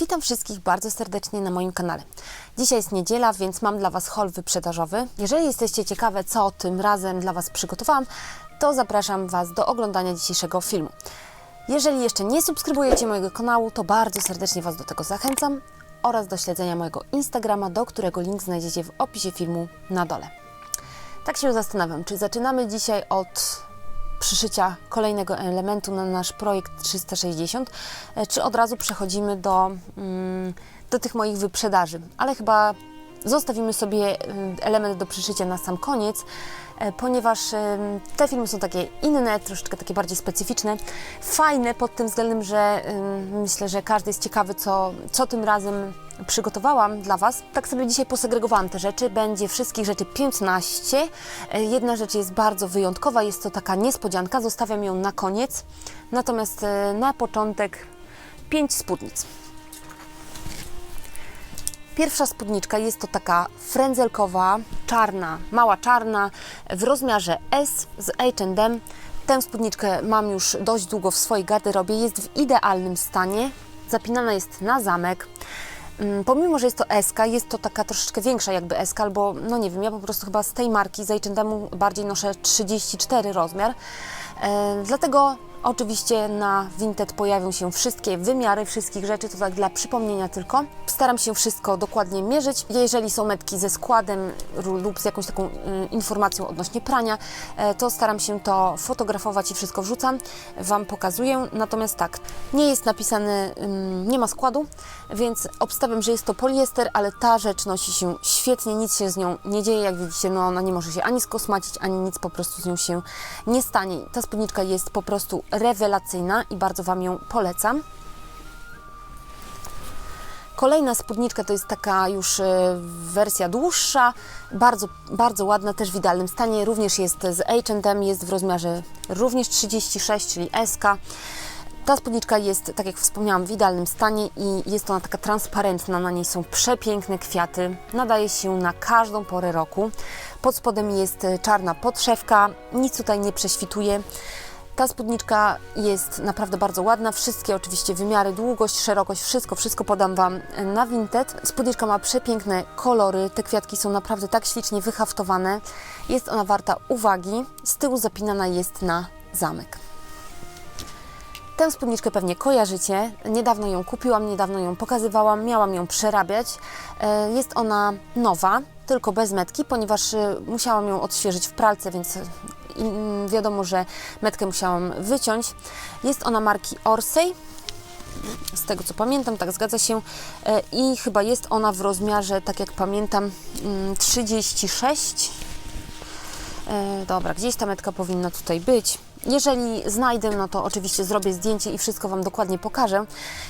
Witam wszystkich bardzo serdecznie na moim kanale. Dzisiaj jest niedziela, więc mam dla Was haul wyprzedażowy. Jeżeli jesteście ciekawe, co tym razem dla Was przygotowałam, to zapraszam Was do oglądania dzisiejszego filmu. Jeżeli jeszcze nie subskrybujecie mojego kanału, to bardzo serdecznie Was do tego zachęcam oraz do śledzenia mojego Instagrama, do którego link znajdziecie w opisie filmu na dole. Tak się zastanawiam, czy zaczynamy dzisiaj od przyszycia kolejnego elementu na nasz projekt 360, e, czy od razu przechodzimy do, mm, do tych moich wyprzedaży. Ale chyba zostawimy sobie y, element do przyszycia na sam koniec, e, ponieważ y, te filmy są takie inne, troszeczkę takie bardziej specyficzne, fajne pod tym względem, że y, myślę, że każdy jest ciekawy, co, co tym razem przygotowałam dla Was. Tak sobie dzisiaj posegregowałam te rzeczy. Będzie wszystkich rzeczy 15. E, Jedna rzecz jest bardzo wyjątkowa, jest to taka niespodzianka, zostawiam ją na koniec. Natomiast e, na początek 5 spódnic. Pierwsza spódniczka jest to taka frędzelkowa, czarna, mała czarna, w rozmiarze S z H&M. Tę spódniczkę mam już dość długo w swojej garderobie, jest w idealnym stanie. Zapinana jest na zamek. Mm, Pomimo, że jest to SK, jest to taka troszeczkę większa jakby SK, albo no nie wiem, ja po prostu chyba z tej marki, z H&M bardziej noszę 34 rozmiar. E, dlatego oczywiście na Vinted pojawią się wszystkie wymiary wszystkich rzeczy, to tak dla przypomnienia tylko. Staram się wszystko dokładnie mierzyć. Jeżeli są metki ze składem lub z jakąś taką y, informacją odnośnie prania, e, to staram się to fotografować i wszystko wrzucam, Wam pokazuję. Natomiast tak, nie jest napisane, ym, nie ma składu, więc obstawiam, że jest to poliester, ale ta rzecz nosi się świetnie, nic się z nią nie dzieje, jak widzicie, no ona nie może się ani skosmacić, ani nic po prostu z nią się nie stanie. Ta spódniczka jest po prostu rewelacyjna i bardzo Wam ją polecam. Kolejna spódniczka to jest taka już e, wersja dłuższa, bardzo, bardzo ładna, też w idealnym stanie. Również jest z H&M, jest w rozmiarze również 36, czyli SK. Ta spódniczka jest, tak jak wspomniałam, w idealnym stanie i jest ona taka transparentna. Na niej są przepiękne kwiaty. Nadaje się na każdą porę roku. Pod spodem jest e, czarna podszewka, nic tutaj nie prześwituje. Ta spódniczka jest naprawdę bardzo ładna. Wszystkie oczywiście wymiary, długość, szerokość, wszystko, wszystko podam Wam na Vinted. Spódniczka ma przepiękne kolory. Te kwiatki są naprawdę tak ślicznie wyhaftowane. Jest ona warta uwagi. Z tyłu zapinana jest na zamek. Tę spódniczkę pewnie kojarzycie. Niedawno ją kupiłam, niedawno ją pokazywałam, miałam ją przerabiać. E, Jest ona nowa, tylko bez metki, ponieważ e, musiałam ją odświeżyć w pralce, więc mm, wiadomo, że metkę musiałam wyciąć. Jest ona marki Orsay. Z tego co pamiętam, tak zgadza się. E, I chyba jest ona w rozmiarze, tak jak pamiętam, mm, 36. E, Dobra, gdzieś ta metka powinna tutaj być. Jeżeli znajdę, no to oczywiście zrobię zdjęcie i wszystko Wam dokładnie pokażę.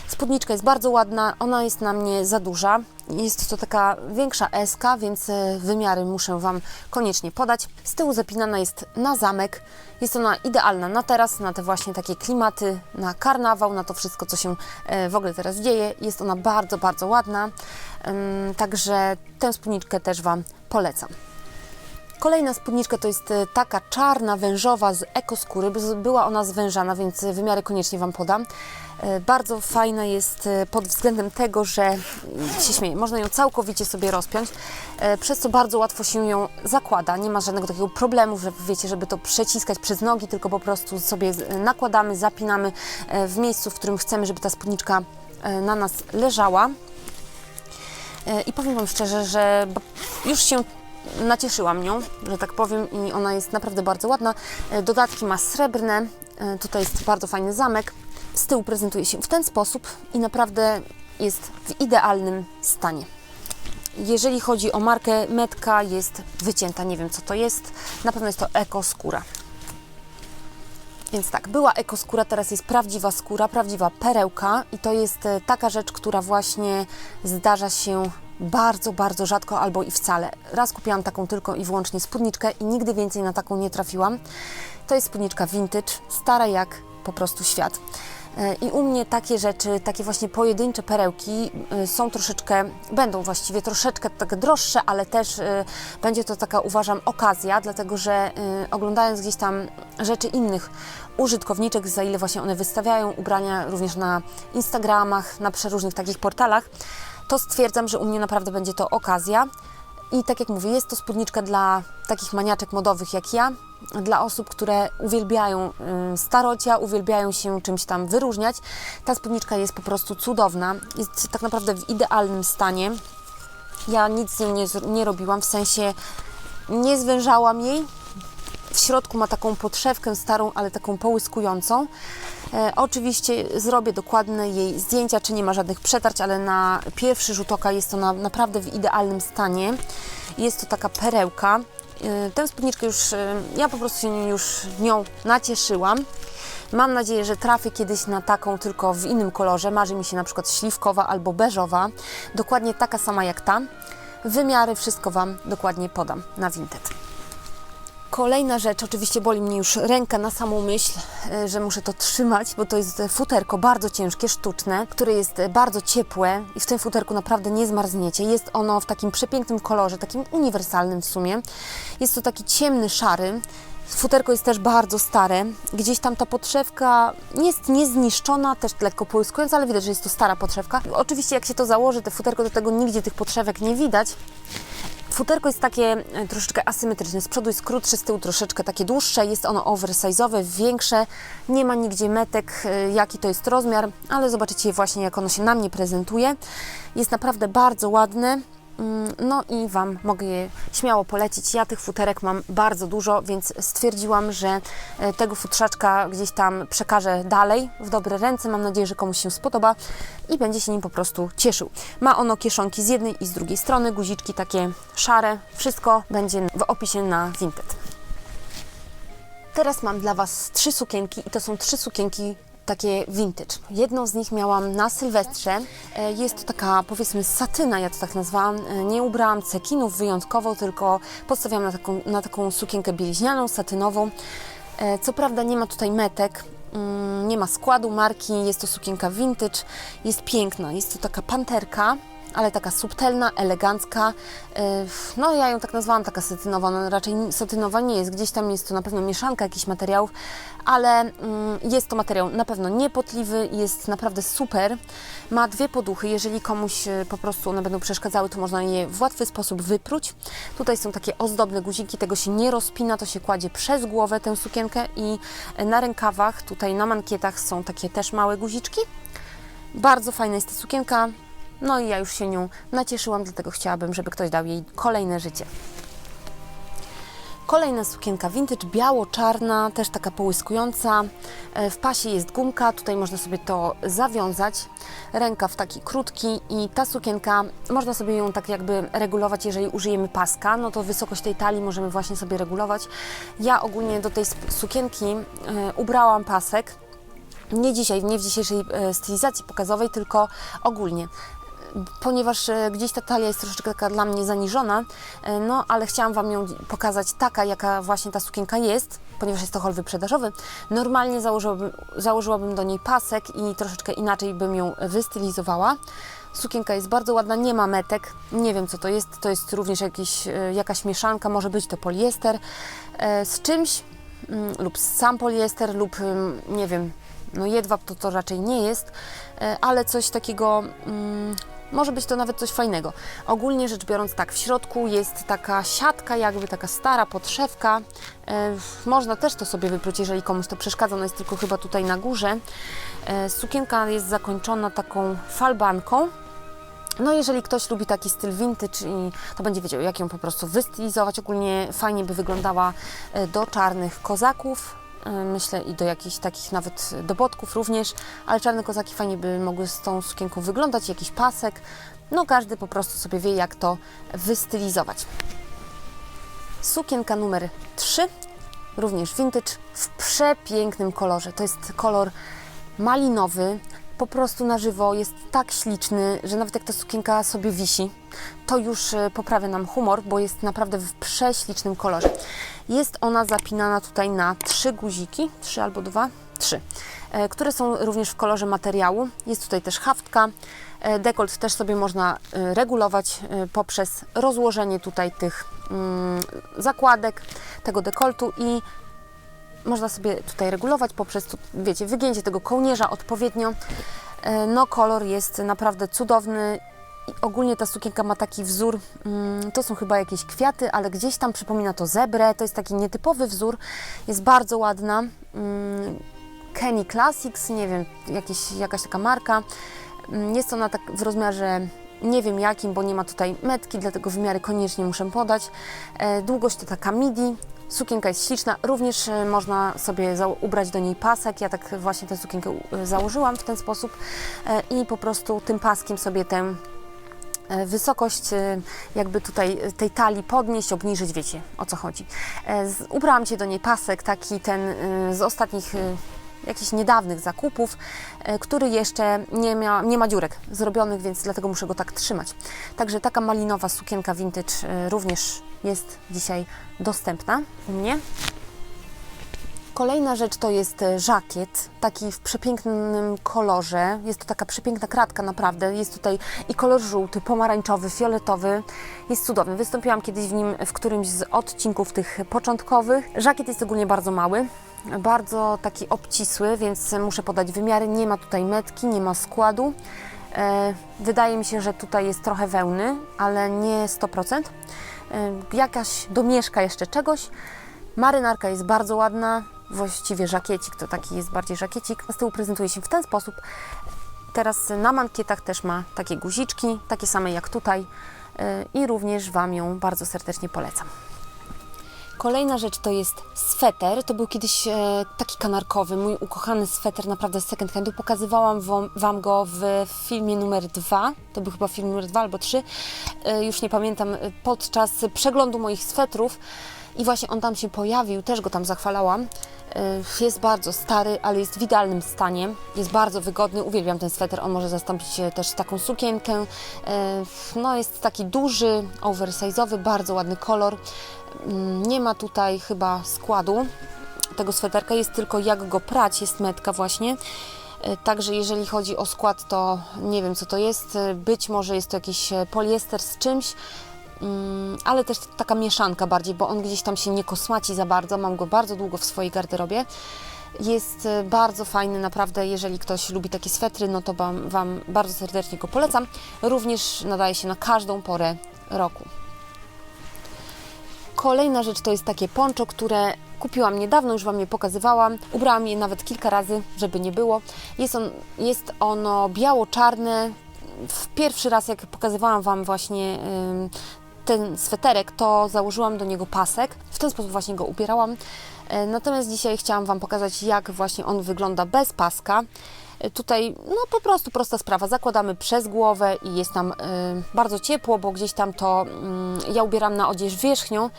Spódniczka jest bardzo ładna, ona jest na mnie za duża. Jest to taka większa SK, więc e, wymiary muszę Wam koniecznie podać. Z tyłu zapinana jest na zamek. Jest ona idealna na teraz, na te właśnie takie klimaty, na karnawał, na to wszystko, co się e, w ogóle teraz dzieje. Jest ona bardzo, bardzo ładna. Także tę spódniczkę też Wam polecam. Kolejna spódniczka to jest e, taka czarna, wężowa z ekoskóry. By- Była ona zwężana, więc e, wymiary koniecznie Wam podam. E, Bardzo fajna jest pod względem tego, że mm, się śmieję, można ją całkowicie sobie rozpiąć, przez co bardzo łatwo się ją zakłada. Nie ma żadnego takiego problemu, że wiecie, żeby to przeciskać przez nogi, tylko po prostu sobie nakładamy, zapinamy w miejscu, w którym chcemy, żeby ta spódniczka na nas leżała. I powiem Wam szczerze, że już się nacieszyłam nią, że tak powiem, i ona jest naprawdę bardzo ładna. E, Dodatki ma srebrne, e, tutaj jest bardzo fajny zamek. Z tyłu prezentuje się w ten sposób i naprawdę jest w idealnym stanie. Jeżeli chodzi o markę, metka jest wycięta, nie wiem co to jest, na pewno jest to eko skóra. Więc tak, była ekoskóra, teraz jest prawdziwa skóra, prawdziwa perełka i to jest e, taka rzecz, która właśnie zdarza się bardzo, bardzo rzadko albo i wcale. Raz kupiłam taką tylko i wyłącznie spódniczkę i nigdy więcej na taką nie trafiłam. To jest spódniczka vintage, stara jak po prostu świat. E, I u mnie takie rzeczy, takie właśnie pojedyncze perełki e, są troszeczkę, będą właściwie troszeczkę tak droższe, ale też e, będzie to taka, uważam, okazja, dlatego że oglądając gdzieś tam rzeczy innych użytkowniczek, za ile właśnie one wystawiają ubrania również na Instagramach, na przeróżnych takich portalach, to stwierdzam, że u mnie naprawdę będzie to okazja. I tak jak mówię, jest to spódniczka dla takich maniaczek modowych jak ja, dla osób, które uwielbiają starocia, uwielbiają się czymś tam wyróżniać. Ta spódniczka jest po prostu cudowna, jest tak naprawdę w idealnym stanie. Ja nic z nią nie, nie robiłam, w sensie nie zwężałam jej. W środku ma taką podszewkę starą, ale taką połyskującą. E, oczywiście zrobię dokładne jej zdjęcia, czy nie ma żadnych przetarć, ale na pierwszy rzut oka jest ona naprawdę w idealnym stanie. Jest to taka perełka. E, tę spódniczkę już, e, ja po prostu się już nią nacieszyłam. Mam nadzieję, że trafię kiedyś na taką, tylko w innym kolorze. Marzy mi się na przykład śliwkowa albo beżowa. Dokładnie taka sama jak ta. Wymiary, wszystko Wam dokładnie podam na Vinted. Kolejna rzecz, oczywiście boli mnie już ręka na samą myśl, e, że muszę to trzymać, bo to jest futerko bardzo ciężkie, sztuczne, które jest bardzo ciepłe i w tym futerku naprawdę nie zmarzniecie. Jest ono w takim przepięknym kolorze, takim uniwersalnym w sumie. Jest to taki ciemny, szary. Futerko jest też bardzo stare. Gdzieś tam ta podszewka jest niezniszczona, też lekko połyskująca, ale widać, że jest to stara podszewka. Oczywiście jak się to założy, te futerko, do tego nigdzie tych podszewek nie widać. Futerko jest takie e, troszeczkę asymetryczne. Z przodu jest krótsze, z tyłu troszeczkę takie dłuższe. Jest ono oversize'owe, większe. Nie ma nigdzie metek, e, jaki to jest rozmiar, ale zobaczycie właśnie, jak ono się na mnie prezentuje. Jest naprawdę bardzo ładne. Mm, No i Wam mogę je śmiało polecić. Ja tych futerek mam bardzo dużo, więc stwierdziłam, że e, tego futrzaczka gdzieś tam przekażę dalej w dobre ręce. Mam nadzieję, że komuś się spodoba i będzie się nim po prostu cieszył. Ma ono kieszonki z jednej i z drugiej strony, guziczki takie szare. Wszystko będzie w opisie na Vinted. Teraz mam dla Was trzy sukienki i to są trzy sukienki takie vintage. Jedną z nich miałam na Sylwestrze. E, Jest to taka powiedzmy satyna, ja to tak nazwałam. E, Nie ubrałam cekinów wyjątkowo, tylko postawiłam na taką, na taką sukienkę bieliźnianą, satynową. E, Co prawda nie ma tutaj metek, mm, nie ma składu marki, jest to sukienka vintage, jest piękna, jest to taka panterka, ale taka subtelna, elegancka. E, No ja ją tak nazwałam, taka satynowa, no raczej satynowa nie jest, gdzieś tam jest to na pewno mieszanka jakichś materiałów, ale mm, jest to materiał na pewno niepotliwy, jest naprawdę super. Ma dwie poduchy, jeżeli komuś e, po prostu one będą przeszkadzały, to można je w łatwy sposób wypróć. Tutaj są takie ozdobne guziki, tego się nie rozpina, to się kładzie przez głowę tę sukienkę i e, na rękawach, tutaj na mankietach są takie też małe guziczki. Bardzo fajna jest ta sukienka, no i ja już się nią nacieszyłam, dlatego chciałabym, żeby ktoś dał jej kolejne życie. Kolejna sukienka vintage, biało-czarna, też taka połyskująca. E, W pasie jest gumka, tutaj można sobie to zawiązać. Rękaw taki krótki i ta sukienka, można sobie ją tak jakby regulować, jeżeli użyjemy paska, no to wysokość tej talii możemy właśnie sobie regulować. Ja ogólnie do tej sukienki e, ubrałam pasek, nie dzisiaj, nie w dzisiejszej e, stylizacji pokazowej, tylko ogólnie ponieważ e, gdzieś ta talia jest troszeczkę taka dla mnie zaniżona, e, no ale chciałam Wam ją pokazać taka, jaka właśnie ta sukienka jest, ponieważ jest to hol wyprzedażowy. Normalnie założyłabym, założyłabym do niej pasek i troszeczkę inaczej bym ją wystylizowała. Sukienka jest bardzo ładna, nie ma metek, nie wiem co to jest, to jest również jakiś, e, jakaś mieszanka, może być to poliester z czymś mm, lub sam poliester lub nie wiem, no jedwab to to raczej nie jest, ale coś takiego, mm, może być to nawet coś fajnego. Ogólnie rzecz biorąc tak, w środku jest taka siatka, jakby taka stara podszewka. E, Można też to sobie wypróć, jeżeli komuś to przeszkadza, ona jest tylko chyba tutaj na górze. E, Sukienka jest zakończona taką falbanką. No jeżeli ktoś lubi taki styl vintage to będzie wiedział, jak ją po prostu wystylizować, ogólnie fajnie by wyglądała e, do czarnych kozaków, myślę i do jakichś takich nawet dobotków również, ale czarne kozaki fajnie by mogły z tą sukienką wyglądać, jakiś pasek, no każdy po prostu sobie wie, jak to wystylizować. Sukienka numer 3, również vintage, w przepięknym kolorze. To jest kolor malinowy, po prostu na żywo jest tak śliczny, że nawet jak ta sukienka sobie wisi, to już e, poprawia nam humor, bo jest naprawdę w prześlicznym kolorze. Jest ona zapinana tutaj na trzy guziki, trzy albo dwa, trzy. e, które są również w kolorze materiału. Jest tutaj też haftka. E, Dekolt też sobie można e, regulować poprzez rozłożenie tutaj tych mm, zakładek, tego dekoltu i można sobie tutaj regulować poprzez, wiecie, wygięcie tego kołnierza odpowiednio. No, kolor jest naprawdę cudowny. Ogólnie ta sukienka ma taki wzór, mm, to są chyba jakieś kwiaty, ale gdzieś tam przypomina to zebrę. To jest taki nietypowy wzór, jest bardzo ładna. Mm, Kenny Classics, nie wiem, jakieś, jakaś taka marka. Mm, Jest ona tak w rozmiarze nie wiem jakim, bo nie ma tutaj metki, dlatego wymiary koniecznie muszę podać. E, Długość to taka midi. Sukienka jest śliczna, również e, można sobie ubrać do niej pasek. Ja tak właśnie tę sukienkę u- założyłam w ten sposób e, i po prostu tym paskiem sobie tę e, wysokość e, jakby tutaj e, tej talii podnieść, obniżyć, wiecie o co chodzi. E, Ubrałam Cię do niej pasek, taki ten e, z ostatnich e, jakichś niedawnych zakupów, e, który jeszcze nie, mia, nie ma dziurek zrobionych, więc dlatego muszę go tak trzymać. Także taka malinowa sukienka vintage e, również jest dzisiaj dostępna u mnie. Kolejna rzecz to jest e, żakiet, taki w przepięknym kolorze. Jest to taka przepiękna kratka, naprawdę. Jest tutaj i kolor żółty, pomarańczowy, fioletowy. Jest cudowny. Wystąpiłam kiedyś w nim w którymś z odcinków tych początkowych. Żakiet jest ogólnie bardzo mały, bardzo taki obcisły, więc muszę podać wymiary. Nie ma tutaj metki, nie ma składu. E, Wydaje mi się, że tutaj jest trochę wełny, ale nie 100%. E, Jakaś domieszka jeszcze czegoś. Marynarka jest bardzo ładna, właściwie żakiecik to taki jest bardziej żakiecik. Z tyłu prezentuje się w ten sposób. Teraz na mankietach też ma takie guziczki, takie same jak tutaj yy, i również Wam ją bardzo serdecznie polecam. Kolejna rzecz to jest sweter. To był kiedyś e, taki kanarkowy, mój ukochany sweter, naprawdę z second handu. Pokazywałam wam, wam go w filmie numer dwa. To był chyba film numer dwa albo trzy. E, już nie pamiętam. e, Podczas przeglądu moich swetrów i właśnie on tam się pojawił, też go tam zachwalałam. E, Jest bardzo stary, ale jest w idealnym stanie. Jest bardzo wygodny, uwielbiam ten sweter. On może zastąpić e, też taką sukienkę. E, No jest taki duży, oversize'owy, bardzo ładny kolor. Mm, Nie ma tutaj chyba składu tego sweterka, jest tylko jak go prać, jest metka właśnie. Także jeżeli chodzi o skład, to nie wiem co to jest. Być może jest to jakiś poliester z czymś, ale też taka mieszanka bardziej, bo on gdzieś tam się nie kosmaci za bardzo. Mam go bardzo długo w swojej garderobie. Jest e, bardzo fajny, naprawdę. Jeżeli ktoś lubi takie swetry, no to wam, wam bardzo serdecznie go polecam. Również nadaje się na każdą porę roku. Kolejna rzecz to jest takie poncho, które kupiłam niedawno, już Wam je pokazywałam. Ubrałam je nawet kilka razy, żeby nie było. Jest, on, jest ono biało-czarne. W pierwszy raz, jak pokazywałam Wam właśnie ten sweterek, to założyłam do niego pasek. W ten sposób właśnie go ubierałam. E, Natomiast dzisiaj chciałam Wam pokazać, jak właśnie on wygląda bez paska. E, Tutaj, no po prostu prosta sprawa. Zakładamy przez głowę i jest nam y, bardzo ciepło, bo gdzieś tam to y, ja ubieram na odzież wierzchnią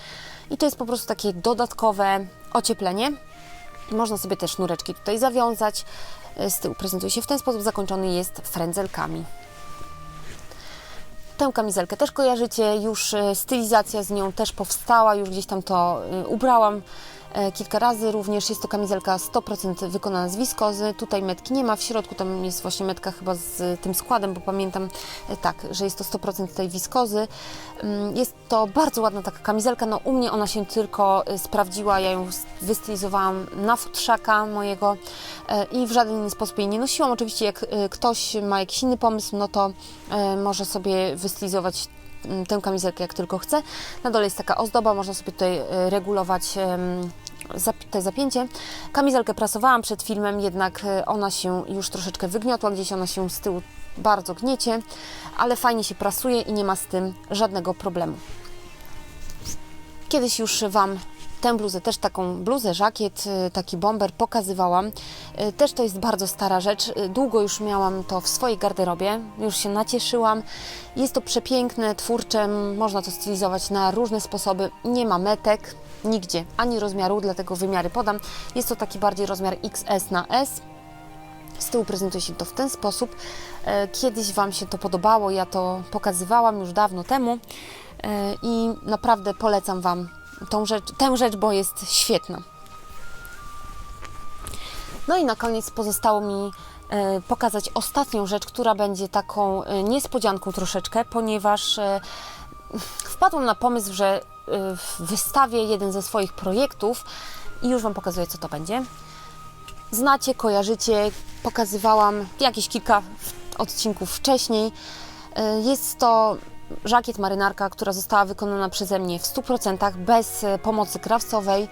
i to jest po prostu takie dodatkowe ocieplenie. Można sobie też sznureczki tutaj zawiązać. Z tyłu prezentuje się w ten sposób, zakończony jest frędzelkami. Tę kamizelkę też kojarzycie, już e, stylizacja z nią też powstała, już gdzieś tam to e, ubrałam kilka razy. Również jest to kamizelka 100% wykonana z wiskozy. Tutaj metki nie ma, w środku tam jest właśnie metka chyba z tym składem, bo pamiętam e, tak, że jest to 100% tej wiskozy. Mm, Jest to bardzo ładna taka kamizelka, no u mnie ona się tylko e, sprawdziła, ja ją wystylizowałam na futrzaka mojego e, i w żaden inny sposób jej nie nosiłam. Oczywiście jak e, ktoś ma jakiś inny pomysł, no to e, może sobie wystylizować tę kamizelkę jak tylko chce. Na dole jest taka ozdoba, można sobie tutaj e, regulować te zapięcie. Kamizelkę prasowałam przed filmem, jednak e, ona się już troszeczkę wygniotła, gdzieś ona się z tyłu bardzo gniecie, ale fajnie się prasuje i nie ma z tym żadnego problemu. Kiedyś już Wam tę bluzę, też taką bluzę, żakiet, y, taki bomber pokazywałam. Y, Też to jest bardzo stara rzecz. Y, Długo już miałam to w swojej garderobie, już się nacieszyłam. Jest to przepiękne, twórcze, można to stylizować na różne sposoby. Nie ma metek nigdzie, ani rozmiaru, dlatego wymiary podam. Jest to taki bardziej rozmiar XS na S. Z tyłu prezentuje się to w ten sposób. Kiedyś Wam się to podobało, ja to pokazywałam już dawno temu i naprawdę polecam Wam tą rzecz, tę rzecz, bo jest świetna. No i na koniec pozostało mi e, pokazać ostatnią rzecz, która będzie taką e, niespodzianką troszeczkę, ponieważ e, wpadłam na pomysł, że wystawię jeden ze swoich projektów i już Wam pokazuję, co to będzie. Znacie, kojarzycie, pokazywałam jakieś kilka odcinków wcześniej. Jest to żakiet marynarka, która została wykonana przeze mnie w 100% bez e, pomocy krawcowej.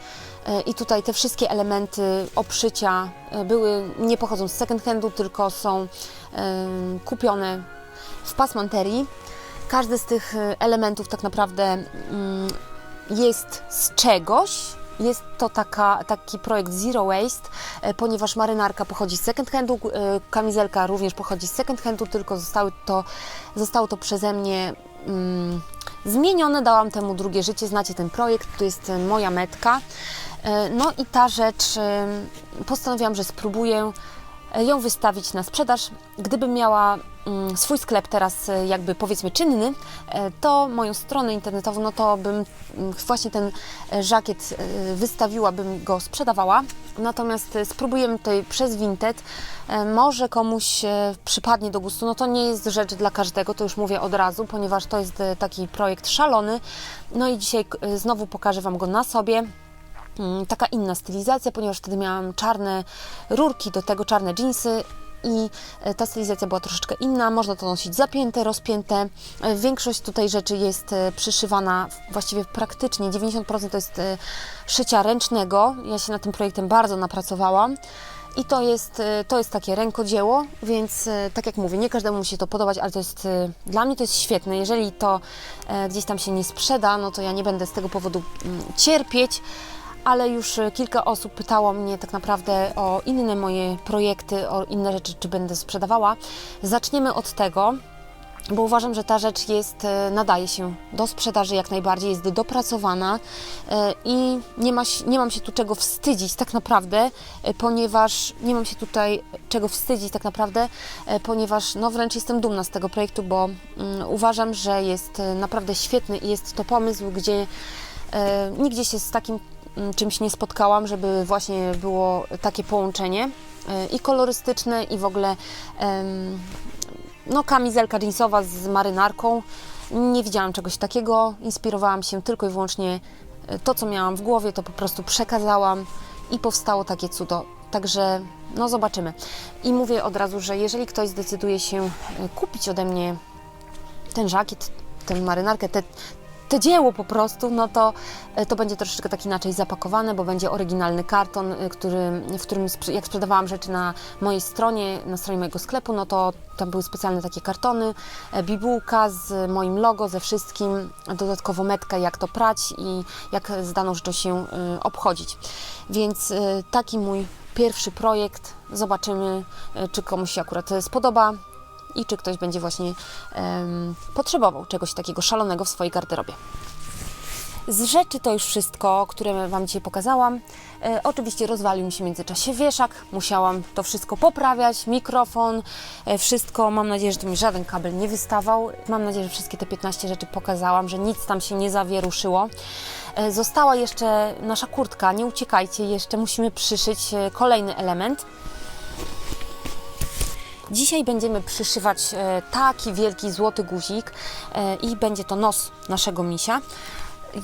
E, I tutaj te wszystkie elementy obszycia e, były, nie pochodzą z second handu, tylko są kupione w pasmanterii. Każdy z tych elementów tak naprawdę mm, jest z czegoś. Jest to taka, taki projekt Zero Waste, ponieważ marynarka pochodzi z second handu, kamizelka również pochodzi z second handu, tylko zostały to, zostało to przeze mnie mm, zmienione. Dałam temu drugie życie. Znacie ten projekt, to jest e, moja metka. E, No i ta rzecz, e, postanowiłam, że spróbuję ją wystawić na sprzedaż. Gdybym miała swój sklep teraz e, jakby powiedzmy czynny, e, to moją stronę internetową, no to bym mm, właśnie ten e, żakiet wystawiła, bym go sprzedawała. Natomiast spróbujemy tutaj przez Vinted. Może komuś przypadnie do gustu. No to nie jest rzecz dla każdego, to już mówię od razu, ponieważ to jest taki projekt szalony. No i dzisiaj znowu pokażę Wam go na sobie mm, taka inna stylizacja, ponieważ wtedy miałam czarne rurki, do tego czarne jeansy i e, ta stylizacja była troszeczkę inna. Można to nosić zapięte, rozpięte. E, Większość tutaj rzeczy jest e, przyszywana właściwie praktycznie 90% to jest szycia ręcznego. Ja się nad tym projektem bardzo napracowałam. I to jest, to jest takie rękodzieło, więc tak jak mówię, nie każdemu się to podobać, ale to jest, dla mnie to jest świetne. Jeżeli to gdzieś tam się nie sprzeda, no to ja nie będę z tego powodu mm, cierpieć, ale już e, kilka osób pytało mnie tak naprawdę o inne moje projekty, o inne rzeczy, czy będę sprzedawała. Zaczniemy od tego, bo uważam, że ta rzecz jest, e, nadaje się do sprzedaży jak najbardziej, jest dopracowana e, i nie, ma, nie mam się tu czego wstydzić tak naprawdę, ponieważ nie mam się tutaj czego wstydzić tak naprawdę, ponieważ no wręcz jestem dumna z tego projektu, bo mm, uważam, że jest naprawdę świetny i jest to pomysł, gdzie nigdzie się z takim czymś nie spotkałam, żeby właśnie było takie połączenie e, i kolorystyczne i w ogóle no, kamizelka jeansowa z marynarką. Nie widziałam czegoś takiego. Inspirowałam się tylko i wyłącznie e, to, co miałam w głowie, to po prostu przekazałam i powstało takie cudo. Także no zobaczymy. I mówię od razu, że jeżeli ktoś zdecyduje się e, kupić ode mnie ten żakiet, tę marynarkę, te, te dzieło po prostu, no to, e, to będzie troszeczkę tak inaczej zapakowane, bo będzie oryginalny karton, e, który, w którym jak sprzedawałam rzeczy na mojej stronie, na stronie mojego sklepu, no to tam były specjalne takie kartony, e, bibułka z moim logo, ze wszystkim, dodatkowo metka jak to prać i jak z daną rzeczą się obchodzić. Więc taki mój pierwszy projekt. Zobaczymy, czy komuś się akurat spodoba i czy ktoś będzie właśnie em, potrzebował czegoś takiego szalonego w swojej garderobie. Z rzeczy to już wszystko, które Wam dzisiaj pokazałam. E, oczywiście rozwalił mi się w międzyczasie wieszak, musiałam to wszystko poprawiać, mikrofon, e, wszystko. Mam nadzieję, że tu mi żaden kabel nie wystawał. Mam nadzieję, że wszystkie te 15 rzeczy pokazałam, że nic tam się nie zawieruszyło. E, została jeszcze nasza kurtka, nie uciekajcie, jeszcze musimy przyszyć e, kolejny element. Dzisiaj będziemy przyszywać e, taki wielki złoty guzik e, i będzie to nos naszego misia.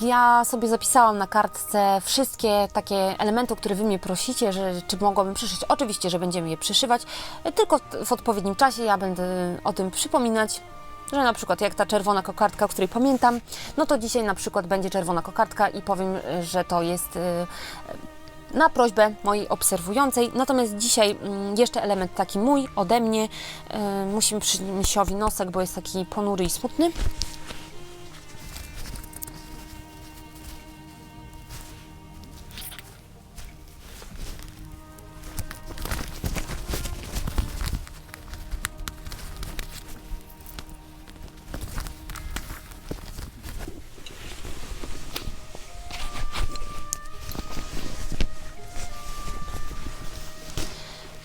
Ja sobie zapisałam na kartce wszystkie takie elementy, które Wy mnie prosicie, że czy mogłabym przyszyć. Oczywiście, że będziemy je przyszywać, e, tylko w odpowiednim czasie. Ja będę o tym przypominać, że na przykład jak ta czerwona kokardka, o której pamiętam, no to dzisiaj na przykład będzie czerwona kokardka i powiem, że to jest na prośbę mojej obserwującej. Natomiast dzisiaj mm, jeszcze element taki mój, ode mnie. E, Musimy przy misiowi nosek, bo jest taki ponury i smutny.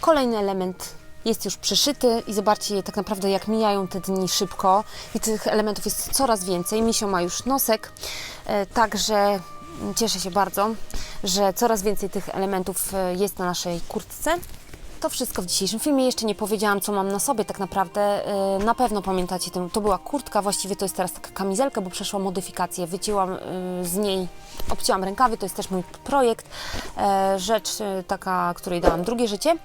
Kolejny element jest już przyszyty i zobaczcie tak naprawdę jak mijają te dni szybko i tych elementów jest coraz więcej. Misio ma już nosek, e, także cieszę się bardzo. że coraz więcej tych elementów e, jest na naszej kurtce. To wszystko w dzisiejszym filmie. Jeszcze nie powiedziałam, co mam na sobie tak naprawdę. Yy, Na pewno pamiętacie, to była kurtka, właściwie to jest teraz taka kamizelka, bo przeszła modyfikację. Wycięłam yy, z niej, obcięłam rękawy, to jest też mój projekt. E, Rzecz taka, której dałam drugie życie.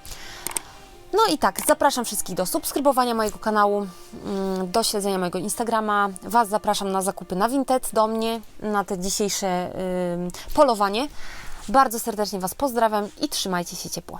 No i tak, zapraszam wszystkich do subskrybowania mojego kanału, mm, do śledzenia mojego Instagrama. Was zapraszam na zakupy na Vinted do mnie, na te dzisiejsze polowanie. Bardzo serdecznie Was pozdrawiam i trzymajcie się ciepło.